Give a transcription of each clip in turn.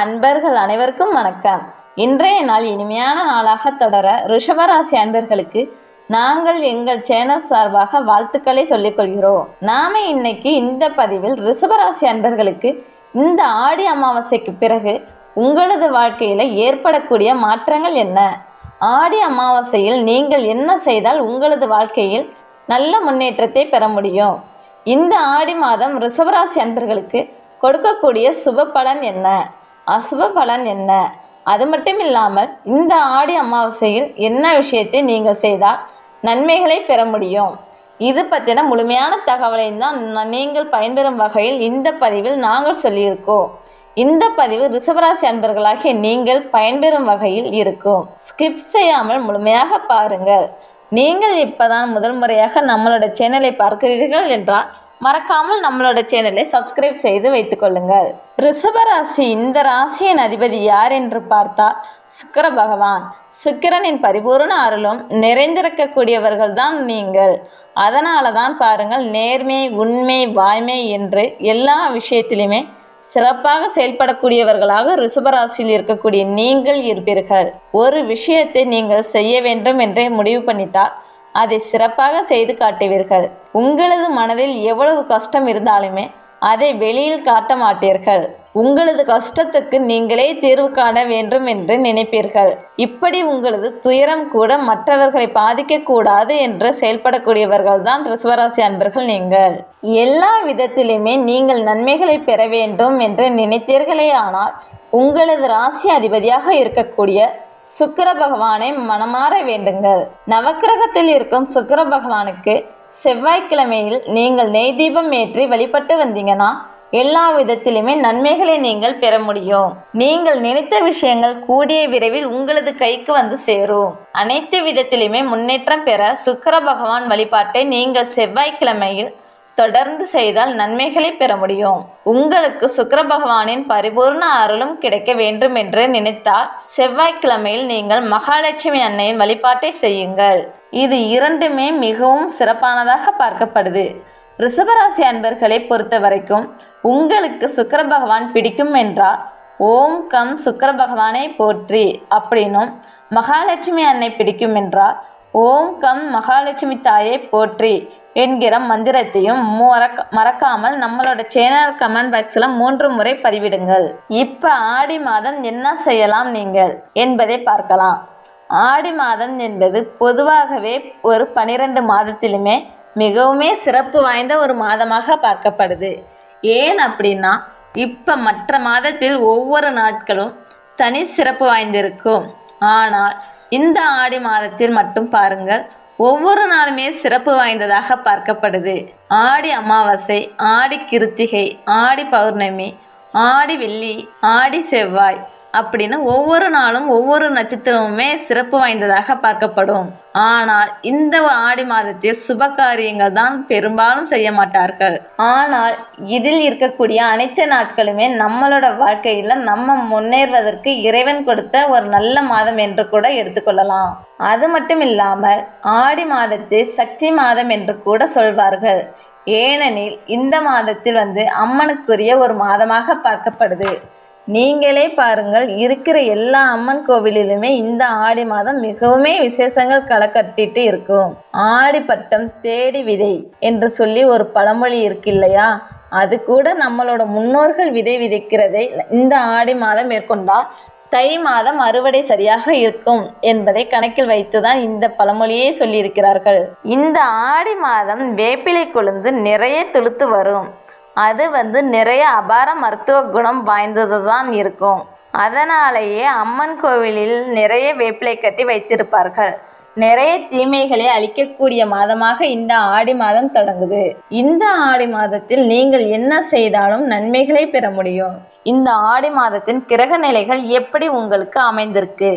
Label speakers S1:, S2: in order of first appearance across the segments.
S1: அன்பர்கள் அனைவருக்கும் வணக்கம். இன்றைய நாள் இனிமையான நாளாக தொடர ரிஷபராசி அன்பர்களுக்கு நாங்கள் எங்கள் சேனல் சார்பாக வாழ்த்துக்களை சொல்லிக் கொள்கிறோம். நாம இன்னைக்கு இந்த பதிவில் ரிஷபராசி அன்பர்களுக்கு இந்த ஆடி அமாவாசைக்கு பிறகு உங்களது வாழ்க்கையில் ஏற்படக்கூடிய மாற்றங்கள் என்ன? ஆடி அமாவாசையில் நீங்கள் என்ன செய்தால் உங்களது வாழ்க்கையில் நல்ல முன்னேற்றத்தை பெற முடியும்? இந்த ஆடி மாதம் ரிஷபராசி அன்பர்களுக்கு கொடுக்கக்கூடிய சுப பலன் என்ன? அசுப பலன் என்ன? அது மட்டும் இல்லாமல் இந்த ஆடி அமாவாசையில் என்ன விஷயத்தை நீங்கள் செய்தால் நன்மைகளை பெற முடியும்? இது பற்றின முழுமையான தகவலை தான் நீங்கள் பயன்பெறும் வகையில் இந்த பதிவில் நாங்கள் சொல்லியிருக்கோம். இந்த பதிவு ரிஷபராசி அன்பர்களாகிய நீங்கள் பயன்பெறும் வகையில் இருக்கும். ஸ்கிப் செய்யாமல் முழுமையாக பாருங்கள். நீங்கள் இப்போதான் முதல் முறையாக நம்மளோட சேனலை பார்க்கிறீர்கள் என்றால் மறக்காமல் நம்மளோட சேனலை சப்ஸ்கிரைப் செய்து வைத்துக்கொள்ளுங்கள். ரிஷபராசி இந்த ராசியின் அதிபதி யார் என்று பார்த்தால் சுக்கர பகவான். சுக்கிரனின் பரிபூரண அருளும் நிறைந்திருக்கக்கூடியவர்கள் தான் நீங்கள். அதனால தான் பாருங்கள் நேர்மை உண்மை வாய்மை என்று எல்லா விஷயத்திலுமே சிறப்பாக செயல்படக்கூடியவர்களாக ரிஷபராசியில் இருக்கக்கூடிய நீங்கள் இருப்பீர்கள். ஒரு விஷயத்தை நீங்கள் செய்ய வேண்டும் என்றே முடிவு பண்ணிட்டால் அதை சிறப்பாக செய்து காட்டுவீர்கள். உங்களது மனதில் எவ்வளவு கஷ்டம் இருந்தாலுமே அதை வெளியில் காட்ட மாட்டீர்கள். உங்களது கஷ்டத்துக்கு நீங்களே தீர்வு காண வேண்டும் என்று நினைப்பீர்கள். இப்படி உங்களது துயரம் கூட மற்றவர்களை பாதிக்கக்கூடாது என்று செயல்படக்கூடியவர்கள் தான் ரிஷபராசி அன்பர்கள் நீங்கள். எல்லா விதத்திலுமே நீங்கள் நன்மைகளை பெற வேண்டும் என்று நினைத்தீர்களே ஆனால் உங்களது ராசி அதிபதியாக இருக்கக்கூடிய சுக்கிர பகவானை மனமாற வேண்டுங்கள். நவக்கிரகத்தில் இருக்கும் சுக்கிர பகவானுக்கு செவ்வாய்க்கிழமையில் நீங்கள் நெய் தீபம் ஏற்றி வழிபட்டு வந்தீங்கன்னா எல்லா விதத்திலுமே நன்மைகளை நீங்கள் பெற முடியும். நீங்கள் நினைத்த விஷயங்கள் கூடிய விரைவில் உங்களது கைக்கு வந்து சேரும். அனைத்து விதத்திலுமே முன்னேற்றம் பெற சுக்கர பகவான் வழிபாட்டை நீங்கள் செவ்வாய்க்கிழமையில் தொடர்ந்து செய்தால் நன்மைகளை பெற முடியும். உங்களுக்கு சுக்கர பகவானின் பரிபூர்ண அருளும் கிடைக்க வேண்டும் என்று நினைத்தால் செவ்வாய்க்கிழமையில் நீங்கள் மகாலட்சுமி அன்னையின் வழிபாட்டை செய்யுங்கள். இது இரண்டுமே மிகவும் சிறப்பானதாக பார்க்கப்படுது. ரிஷபராசி அன்பர்களை பொறுத்த வரைக்கும் உங்களுக்கு சுக்கர பகவான் பிடிக்கும் என்றால் ஓம் கம் சுக்கர பகவானை போற்றி அப்படின்னும் மகாலட்சுமி அன்னை பிடிக்கும் என்றால் ஓம் கம் மகாலட்சுமி தாயை போற்றி என்கிற மந்திரத்தையும் மறக்க மறக்காமல் நம்மளோட சேனல் கமெண்ட் பாக்ஸில் மூன்று முறை பதிவிடுங்கள். இப்போ ஆடி மாதம் என்ன செய்யலாம் நீங்கள் என்பதை பார்க்கலாம். ஆடி மாதம் என்பது பொதுவாகவே ஒரு பனிரெண்டு மாதத்திலுமே மிகவுமே சிறப்பு வாய்ந்த ஒரு மாதமாக பார்க்கப்படுது. ஏன் அப்படின்னா இப்போ மற்ற மாதத்தில் ஒவ்வொரு நாட்களும் தனி சிறப்பு வாய்ந்திருக்கும். ஆனால் இந்த ஆடி மாதத்தில் மட்டும் பாருங்கள். ஒவ்வொரு நாளுமே சிறப்பு வாய்ந்ததாக பார்க்கப்படுது. ஆடி அமாவாசை ஆடி கிருத்திகை ஆடி பௌர்ணமி ஆடி வெள்ளி ஆடி செவ்வாய் அப்படின்னு ஒவ்வொரு நாளும் ஒவ்வொரு நட்சத்திரமுமே சிறப்பு வாய்ந்ததாக பார்க்கப்படும். ஆனால் இந்த ஆடி மாதத்தில் சுப காரியங்கள் தான் பெரும்பாலும் செய்ய மாட்டார்கள். ஆனால் இதில் இருக்கக்கூடிய அனைத்து நாட்களுமே நம்மளோட வாழ்க்கையில் நம்ம முன்னேறுவதற்கு இறைவன் கொடுத்த ஒரு நல்ல மாதம் என்று கூட எடுத்துக்கொள்ளலாம் அது மட்டும் இல்லாமல் ஆடி மாதத்தை சக்தி மாதம் என்று கூட சொல்வார்கள். ஏனெனில் இந்த மாதத்தில் வந்து அம்மனுக்குரிய ஒரு மாதமாக பார்க்கப்படுது. நீங்களே பாருங்கள் இருக்கிற எல்லா அம்மன் கோவிலிலுமே இந்த ஆடி மாதம் மிகவுமே விசேஷங்கள் களைக்கட்டிட்டு இருக்கும். ஆடி பட்டம் தேடி விதை என்று சொல்லி ஒரு பழமொழி இருக்கு இல்லையா அது கூட நம்மளோட முன்னோர்கள் விதை விதைக்கிறதை இந்த ஆடி மாதம் மேற்கொண்டால் தை மாதம் அறுவடை சரியாக இருக்கும் என்பதை கணக்கில் வைத்துதான் இந்த பழமொழியே சொல்லியிருக்கிறார்கள். இந்த ஆடி மாதம் வேப்பிலை கொழுந்து நிறைய துளுத்து வரும். அது வந்து நிறைய அபார மருத்துவ குணம் வாய்ந்தது தான் இருக்கும். அதனாலேயே அம்மன் கோவிலில் நிறைய வேப்பிலை கட்டி வைத்திருப்பார்கள். நிறைய தீமைகளை அழிக்கக்கூடிய மாதமாக இந்த ஆடி மாதம் தொடங்குது. இந்த ஆடி மாதத்தில் நீங்கள் என்ன செய்தாலும் நன்மைகளை பெற முடியும். இந்த ஆடி மாதத்தின் கிரக நிலைகள் எப்படி உங்களுக்கு அமைந்திருக்கு?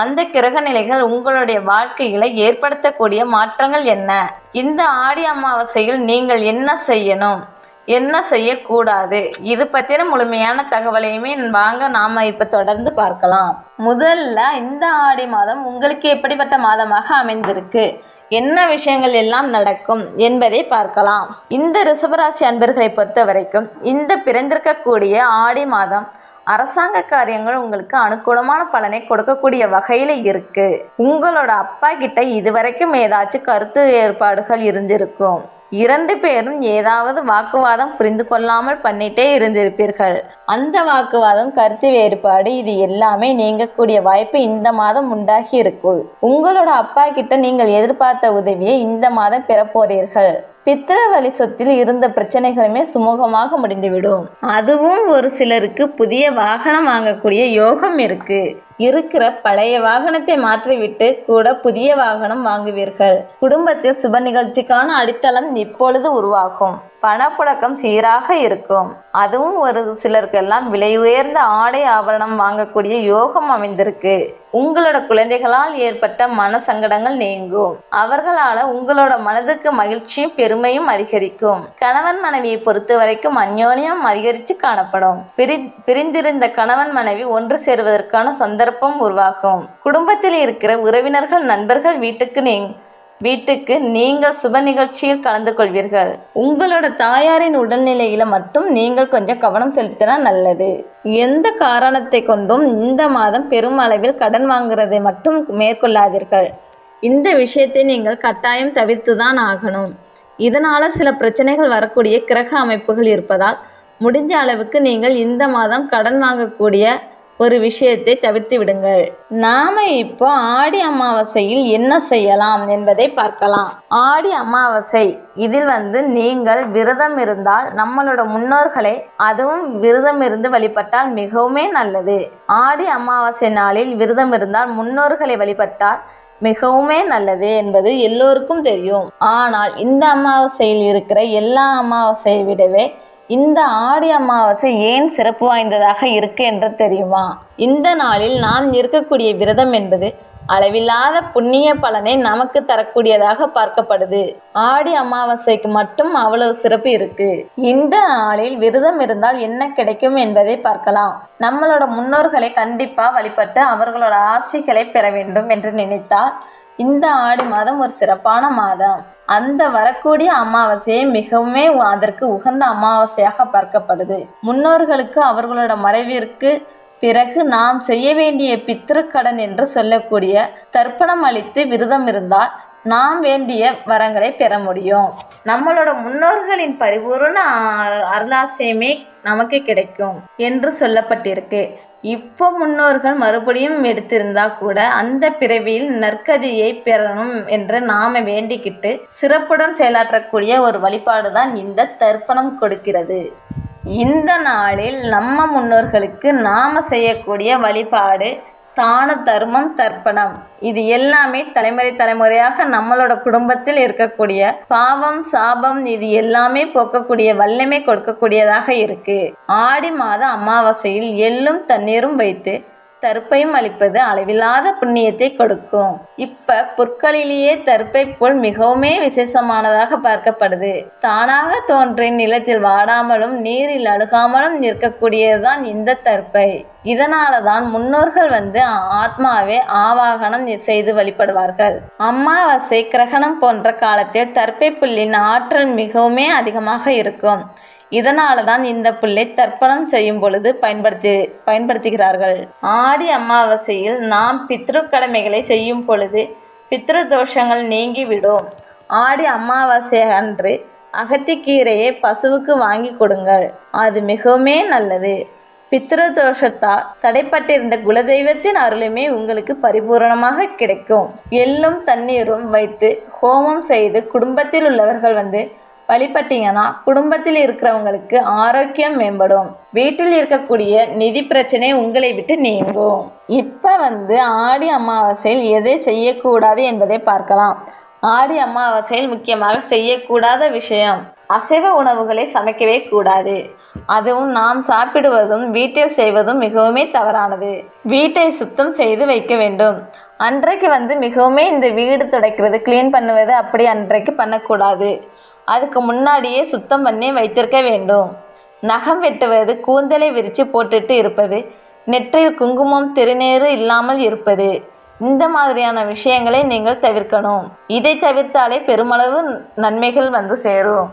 S1: அந்த கிரக நிலைகள் உங்களுடைய வாழ்க்கையில ஏற்படுத்தக்கூடிய மாற்றங்கள் என்ன? இந்த ஆடி அமாவாசையில் நீங்கள் என்ன செய்யணும்? என்ன செய்யக்கூடாது? இது பற்றின முழுமையான தகவலையுமே வாங்க நாம் இப்போ தொடர்ந்து பார்க்கலாம். முதல்ல இந்த ஆடி மாதம் உங்களுக்கு எப்படிப்பட்ட மாதமாக அமைந்திருக்கு? என்ன விஷயங்கள் எல்லாம் நடக்கும் என்பதை பார்க்கலாம். இந்த ரிசபராசி அன்பர்களை பொறுத்த வரைக்கும் இந்த பிறந்திருக்கக்கூடிய ஆடி மாதம் அரசாங்க காரியங்கள் உங்களுக்கு அனுகூலமான பலனை கொடுக்கக்கூடிய வகையில் இருக்கு. உங்களோட அப்பா கிட்ட இதுவரைக்கும் ஏதாச்சும் கருத்து ஏற்பாடுகள் இருந்திருக்கும். இரண்டு பேரும் ஏதாவது வாக்குவாதம் புரிந்து கொள்ளாமல் பண்ணிட்டே இருந்திருப்பீர்கள். அந்த வாக்குவாதம் கருத்து வேறுபாடு இது எல்லாமே நீங்கக்கூடிய வாய்ப்பு இந்த மாதம் உண்டாகி இருக்கும். உங்களோட அப்பா கிட்ட நீங்கள் எதிர்பார்த்த உதவியை இந்த மாதம் பெறப்போறீர்கள். பித்திரவழி சொத்தில் இருந்த பிரச்சனைகளுமே சுமூகமாக முடிந்துவிடும். அதுவும் ஒரு சிலருக்கு புதிய வாகனம் வாங்கக்கூடிய யோகம் இருக்கு. இருக்கிற பழைய வாகனத்தை மாற்றிவிட்டு கூட புதிய வாகனம் வாங்குவீர்கள். குடும்பத்தில் சுப நிகழ்ச்சிக்கான அடித்தளம் இப்பொழுது உருவாகும். பணப்புழக்கம் சீராக இருக்கும். அதுவும் ஒரு சிலருக்கெல்லாம் விலை உயர்ந்த ஆடை ஆபரணம் வாங்கக்கூடிய யோகம் அமைந்திருக்கு. உங்களோட குழந்தைகளால் ஏற்பட்ட மன சங்கடங்கள் நீங்கும். அவர்களால உங்களோட மனதுக்கு மகிழ்ச்சியும் பெருமையும் அதிகரிக்கும். கணவன் மனைவியை பொறுத்த வரைக்கும் அந்யோன்யம் அதிகரித்து காணப்படும். பிரி பிரிந்திருந்த கணவன் மனைவி ஒன்று சேருவதற்கான சந்தர்ப்பம் உருவாகும். குடும்பத்தில் இருக்கிற உறவினர்கள் நண்பர்கள் வீட்டுக்கு நீ வீட்டுக்கு நீங்கள் சுப நிகழ்ச்சியில் கலந்து கொள்வீர்கள். உங்களோட தாயாரின் உடல்நிலையில மட்டும் நீங்கள் கொஞ்சம் கவனம் செலுத்தினா நல்லது. எந்த காரணத்தை கொண்டும் இந்த மாதம் பெருமளவில் கடன் வாங்குறதை மட்டும் மேற்கொள்ளாதீர்கள். இந்த விஷயத்தை நீங்கள் கட்டாயம் தவிர்த்து தான் ஆகணும். இதனால் சில பிரச்சனைகள் வரக்கூடிய கிரக அமைப்புகள் இருப்பதால் முடிஞ்ச அளவுக்கு நீங்கள் இந்த மாதம் கடன் வாங்கக்கூடிய ஒரு விஷயத்தை தவிர்த்து விடுங்கள். நாம இப்போ ஆடி அமாவாசையில் என்ன செய்யலாம் என்பதை பார்க்கலாம். ஆடி அமாவாசை இதில் வந்து நீங்கள் விரதம் இருந்தால் நம்மளோட முன்னோர்களை அதுவும் விரதம் இருந்து வழிபட்டால் மிகவுமே நல்லது. ஆடி அமாவாசை நாளில் விரதம் இருந்தால் முன்னோர்களை வழிபட்டால் மிகவுமே நல்லது என்பது எல்லோருக்கும் தெரியும். ஆனால் இந்த அமாவாசையில் இருக்கிற எல்லா அமாவாசையை விடவே இந்த ஆடி அமாவாசை ஏன் சிறப்பு வாய்ந்ததாக இருக்கு என்று தெரியுமா? இந்த நாளில் நாம் இருக்கக்கூடிய விரதம் என்பது அளவில்லாத புண்ணிய பலனை நமக்கு தரக்கூடியதாக பார்க்கப்படுது. ஆடி அமாவாசைக்கு மட்டும் அவ்வளவு சிறப்பு இருக்கு. இந்த நாளில் விரதம் இருந்தால் என்ன கிடைக்கும் என்பதை பார்க்கலாம். நம்மளோட முன்னோர்களை கண்டிப்பா வழிபட்டு அவர்களோட ஆசைகளை பெற வேண்டும் என்று நினைத்தால் இந்த ஆடி மாதம் ஒரு சிறப்பான மாதம். அந்த வரக்கூடிய அமாவாசையை மிகவுமே அதற்கு உகந்த அமாவாசையாக பார்க்கப்படுது. முன்னோர்களுக்கு அவர்களோட மறைவிற்கு பிறகு நாம் செய்ய வேண்டிய பித்திருக்கடன் என்று சொல்லக்கூடிய தர்ப்பணம் அளித்து விரதம் இருந்தால் நாம் வேண்டிய வரங்களை பெற முடியும். நம்மளோட முன்னோர்களின் பரிபூர்ண அ- நமக்கு கிடைக்கும் என்று சொல்லப்பட்டிருக்கு. இப்போ முன்னோர்கள் மறுபடியும் எடுத்திருந்தா கூட அந்த பிறவியில் நற்கதியை பெறணும் என்று நாம வேண்டிக்கிட்டு சிறப்புடன் செயலாற்றக்கூடிய ஒரு வழிபாடு தான் இந்த தர்ப்பணம் கொடுக்கிறது. இந்த நாளில் நம்ம முன்னோர்களுக்கு நாம செய்யக்கூடிய வழிபாடு தான தர்மம் தர்ப்பணம். இது எல்லாமே தலைமுறை தலைமுறையாக நம்மளோட குடும்பத்தில் இருக்கக்கூடிய பாவம் சாபம் இது எல்லாமே போக்கக்கூடிய வல்லமை கொடுக்கக்கூடியதாக இருக்கு. ஆடி மாத அமாவாசையில் எள்ளும் தண்ணீரும் வைத்து தற்பையும் அளிப்பது அளவில்லாத புண்ணியத்தை கொடுக்கும். இப்ப புற்களிலேயே தர்ப்பை போல் மிகவுமே விசேஷமானதாக பார்க்கப்படுது. தானாக தோன்றி நிலத்தில் வாடாமலும் நீரில் அழுகாமலும் நிற்கக்கூடியதுதான் இந்த தற்பை இதனால தான் முன்னோர்கள் வந்து ஆத்மாவே ஆவாகனம் செய்து வழிபடுவார்கள். அமாவாசை கிரகணம் போன்ற காலத்தில் தற்பை புல்லின் ஆற்றல் மிகவுமே அதிகமாக இருக்கும். இதனால தான் இந்த புல்லை தர்ப்பணம் செய்யும் பொழுது பயன்படுத்தி பயன்படுத்துகிறார்கள். ஆடி அமாவாசையில் நாம் பித்ரு கடமைகளை செய்யும் பொழுது பித்ரு தோஷங்கள் நீங்கிவிடும். ஆடி அமாவாசை அன்று அகத்திக்கீரையை பசுவுக்கு வாங்கி கொடுங்கள். அது மிகவுமே நல்லது. பித்ரு தோஷத்தால் தடைப்பட்டிருந்த குலதெய்வத்தின் அருளுமே உங்களுக்கு பரிபூரணமாக கிடைக்கும். எள்ளும் தண்ணீரும் வைத்து ஹோமம் செய்து குடும்பத்தில் உள்ளவர்கள் வந்து வழிபட்டீங்கன்னா குடும்பத்தில் இருக்கிறவங்களுக்கு ஆரோக்கியம் மேம்படும். வீட்டில் இருக்கக்கூடிய நிதி பிரச்சனை உங்களை விட்டு நீங்கும். இப்போ வந்து ஆடி அமாவாசையில் எதை செய்யக்கூடாது என்பதை பார்க்கலாம். ஆடி அமாவாசையில் முக்கியமாக செய்யக்கூடாத விஷயம் அசைவ உணவுகளை சமைக்கவே கூடாது. அதுவும் நாம் சாப்பிடுவதும் வீட்டில் செய்வதும் மிகவுமே தவறானது. வீட்டை சுத்தம் செய்து வைக்க வேண்டும். அன்றைக்கு வந்து மிகவுமே இந்த வீடு துடைக்கிறது க்ளீன் பண்ணுவது அப்படி அன்றைக்கு பண்ணக்கூடாது. அதுக்கு முன்னாடியே சுத்தம் பண்ணி வைத்திருக்க வேண்டும். நகம் வெட்டுவது கூந்தலை விரித்து போட்டுட்டு இருப்பது நெற்றில் குங்குமம் திருநீறு இல்லாமல் இருப்பது. இந்த மாதிரியான விஷயங்களை நீங்கள் தவிர்க்கணும். இதை தவிர்த்தாலே பெருமளவு நன்மைகள் வந்து சேரும்.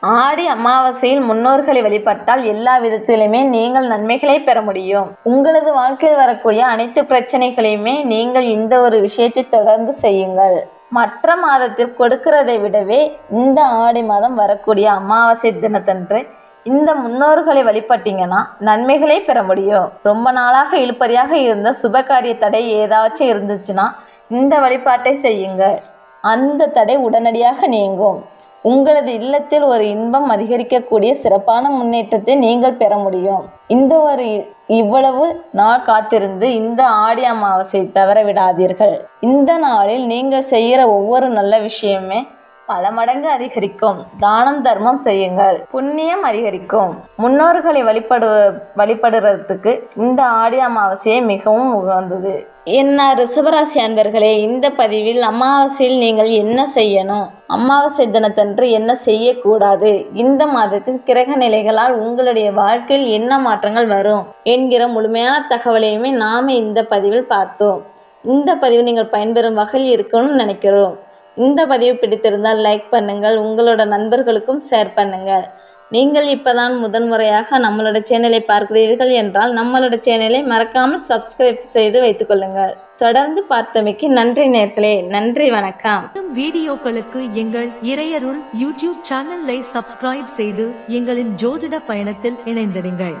S1: ஆடி அமாவாசையில் முன்னோர்களை வழிபட்டால் எல்லா விதத்திலுமே நீங்கள் நன்மைகளை பெற முடியும். உங்களது வாழ்க்கையில் வரக்கூடிய அனைத்து பிரச்சனைகளையுமே நீங்கள் இந்த ஒரு விஷயத்தை தொடர்ந்து செய்யுங்கள். மற்ற மாதத்தில் கொடுக்கிறதை விடவே இந்த ஆடி மாதம் வரக்கூடிய அமாவாசை தினத்தன்று இந்த முன்னோர்களை வழிபட்டீங்கன்னா நன்மைகளை பெற முடியும். ரொம்ப நாளாக இழுப்பறியாக இருந்த சுபகாரிய தடை ஏதாச்சும் இருந்துச்சுன்னா இந்த வழிபாட்டை செய்யுங்க அந்த தடை உடனடியாக நீங்கும். உங்களது இல்லத்தில் ஒரு இன்பம் அதிகரிக்கக்கூடிய சிறப்பான முன்னேற்றத்தை நீங்கள் பெற முடியும். இந்த ஒரு இவ்வளவு நாள் காத்திருந்து இந்த ஆடி அமாவாசை தவற விடாதீர்கள். இந்த நாளில் நீங்கள் செய்கிற ஒவ்வொரு நல்ல விஷயமே பல மடங்கு அதிகரிக்கும். தானம் தர்மம் செய்யுங்கள். புண்ணியம் அதிகரிக்கும். முன்னோர்களை வழிபடு வழிபடுறதுக்கு இந்த ஆடி அமாவாசையை மிகவும் உகந்தது. என்ன ரிஷபராசி அன்பர்களே இந்த பதிவில் அமாவாசையில் நீங்கள் என்ன செய்யணும்? அமாவாசை தினத்தன்று என்ன செய்யக்கூடாது? இந்த மாதத்தில் கிரக நிலைகளால் உங்களுடைய வாழ்க்கையில் என்ன மாற்றங்கள் வரும்? என்கிற முழுமையான தகவலையுமே நாம இந்த பதிவில் பார்த்தோம். இந்த பதிவு நீங்கள் பயன்பெறும் வகையில் இருக்கணும்னு நினைக்கிறோம். இந்த பதிவு பிடித்திருந்தால் லைக் பண்ணுங்கள் உங்களோட நண்பர்களுக்கும் ஷேர் பண்ணுங்கள். நீங்கள் இப்போதான் முதன்முறையாக நம்மளோட சேனலை பார்க்கிறீர்கள் என்றால் நம்மளோட சேனலை மறக்காமல் சப்ஸ்கிரைப் செய்து வைத்துக்கொள்ளுங்கள் தொடர்ந்து பார்த்தமைக்கு நன்றி நேர்களே நன்றி வணக்கம்.
S2: வீடியோக்களுக்கு எங்கள் இறையருள் யூடியூப் சேனலை சப்ஸ்கிரைப் செய்து எங்களின் ஜோதிட பயணத்தில் இணைந்திடுங்கள்.